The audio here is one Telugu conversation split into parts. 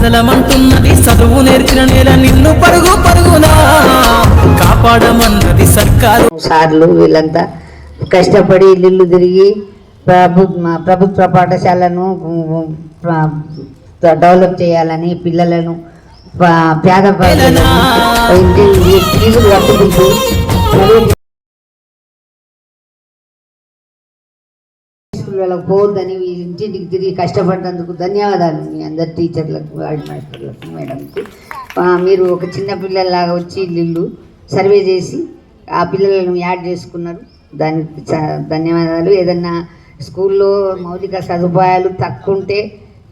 కదలమంటున్నది చదువు నేర్చిన నేల నిన్ను పరుగు పరుగునా. కాపాడమన్నది సర్కారు. సార్లు వీళ్ళంతా కష్టపడి ఇల్లు తిరిగి ప్రభు ప్రభుత్వ పాఠశాలను డెవలప్ చేయాలని పిల్లలను పేద ప్రజలను ఇంటి ఫీజులు కట్టుకుంటూ స్కూల్ స్కూళ్ళకు పోవద్దని మీ ఇంటింటికి తిరిగి కష్టపడినందుకు ధన్యవాదాలు మీ అందరి టీచర్లకు వార్డ్ మాస్టర్లకు మేడంకి. మీరు ఒక చిన్న పిల్లల్లాగా వచ్చి ఇల్లు సర్వే చేసి ఆ పిల్లలను యాడ్ చేసుకున్నారు. దానికి ధన్యవాదాలు. ఏదన్నా స్కూల్లో మౌలిక సదుపాయాలు తక్కువ ఉంటే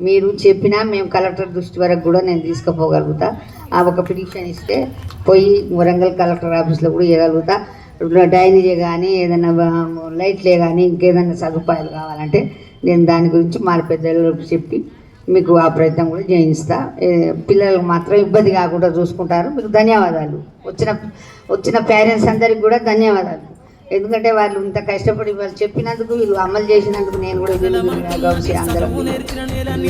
మీరు చెప్పినా మేము కలెక్టర్ దృష్టి వరకు కూడా నేను తీసుకుపోగలుగుతా. ఆ ఒక పిటిషన్ ఇస్తే పోయి వరంగల్ కలెక్టర్ ఆఫీస్లో కూడా ఇవ్వగలుగుతా. డైనీజే కానీ ఏదైనా లైట్లే కానీ ఇంకేదైనా సదుపాయాలు కావాలంటే నేను దాని గురించి మా పెద్దలకు చెప్పి మీకు ఆ ప్రయత్నం కూడా చేయిస్తా. పిల్లలకు మాత్రం ఇబ్బంది కాకుండా చూసుకుంటారు. మీకు ధన్యవాదాలు. వచ్చిన వచ్చిన పేరెంట్స్ అందరికి కూడా ధన్యవాదాలు. ఎందుకంటే వాళ్ళు ఇంత కష్టపడి వాళ్ళు చెప్పినందుకు వీళ్ళు అమలు చేసినందుకు నేను కూడా గౌసి అందరం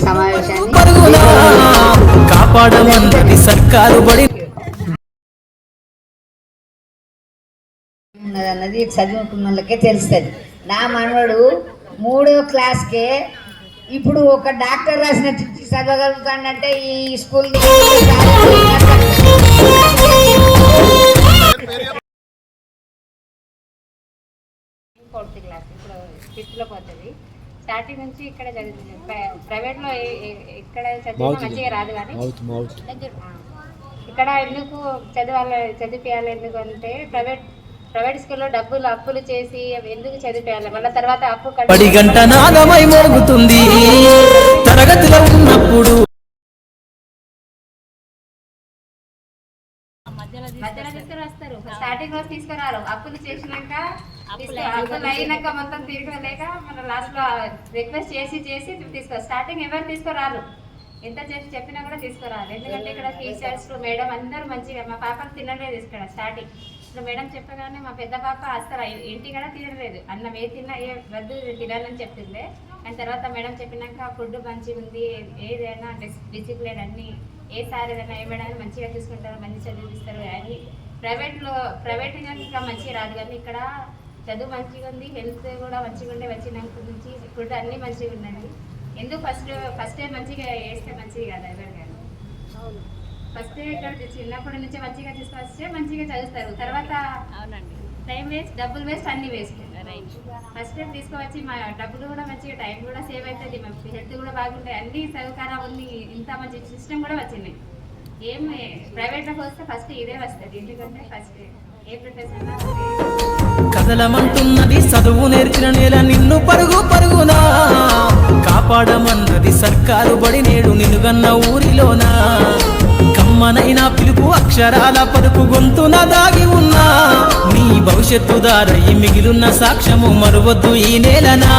సమావేశాన్ని ఉన్నది అన్నది చదువుకున్న వాళ్ళకే తెలుస్తుంది. నా మనవడు మూడో క్లాస్కే ఇప్పుడు ఒక డాక్టర్ రాసిన చిట్టి చదవగలుగుతాడంటే ఈ స్కూల్ ఫోర్త్ క్లాస్ ఇప్పుడు ఫిఫ్త్లో పోతుంది. స్టార్టింగ్ నుంచి ఇక్కడ చదువుతుంది ప్ర- ప్రైవేట్లో ఎక్కడ చదివినా మంచిగా రాదు కానీ. ఇక్కడ ఎందుకు చదవాలి చదివించాలి ఎందుకు అంటే ప్రైవేట్ ప్రైవేట్ స్కూల్లో డబ్బులు అప్పులు చేసి ఎందుకు చదివించాలి మళ్ళీ తర్వాత అప్పు కట్టి పడి గంట నాదమై మోగుతుంది. తరగతిలో ఉన్నప్పుడు మధ్యలో తీసుకుని వస్తారు స్టార్టింగ్ రోజు తీసుకురారు. అప్పులు చేసినాక అప్పులు. అయినాక మొత్తం తిరగలేక మన లాస్ట్లో రిక్వెస్ట్ చేసి చేసి తీసుకో స్టార్టింగ్ ఎవరు తీసుకురారు? ఎంత చేసి చెప్పినా కూడా తీసుకురారు. ఎందుకంటే ఇక్కడ టీచర్స్ మేడం అందరూ మంచిగా మా పాపకు తినలేదు ఇక్కడ స్టార్టింగ్ ఇప్పుడు మేడం చెప్పగానే మా పెద్ద పాప అసలు ఇంటి కూడా తినలేదు. అన్నం ఏ తిన్నా ఏ వద్దు తినాలని చెప్తుండే. అండ్ తర్వాత మేడం చెప్పినాక ఫుడ్ మంచిగా ఉంది ఏదైనా డిసిప్లిన్ అన్ని ఏ సార్ ఏదైనా ఏ మేడం మంచిగా చూసుకుంటారు మంచి చదివిస్తారు అని ప్రైవేట్లో ప్రైవేట్ ఇంకా మంచిగా రాదు కానీ ఇక్కడ చదువు మంచిగా ఉంది హెల్త్ కూడా మంచిగా ఉండే వచ్చినాక నుంచి ఫుడ్ అన్నీ మంచిగా ఉన్నాయి ఎందుకు ఫస్ట్ ఫస్ట్ మంచిగా వేస్తే మంచిది కదా ఎవరికైనా ఫస్ట్ ఇక్కడ చిన్నప్పటి నుంచి మంచిగా తీసుకొస్తే మంచిగా చదువుతారు. తర్వాత టైం వేస్ట్ డబ్బులు వేస్ట్ అన్ని వేస్ట్. ఫస్ట్ టైం తీసుకువచ్చి మా డబ్బులు కూడా మంచిగా టైం కూడా సేవ్ అవుతుంది మా హెల్త్ కూడా బాగుంటాయి అన్ని సౌకర్యం ఉంది ఇంత మంచి సిస్టమ్ కూడా వచ్చింది. ఏం ప్రైవేట్లోకి వస్తే ఫస్ట్ ఇదే వస్తుంది ఎందుకంటే ఫస్ట్ ఏ ప్రొఫెషన్ కదలమంటున్నది చదువు నేర్చిన నేల నిన్ను పరుగు పరుగునా. కాపాడమన్నది సర్కారు బడి నేడు నినుగన్న ఊరిలోనా. అమ్మనైనా పిలుపు అక్షరాల పలుకు గొంతున దాగి ఉన్నా. నీ భవిష్యత్తు దారయి మిగిలున్న సాక్ష్యము మరువద్దు ఈ నేలనా?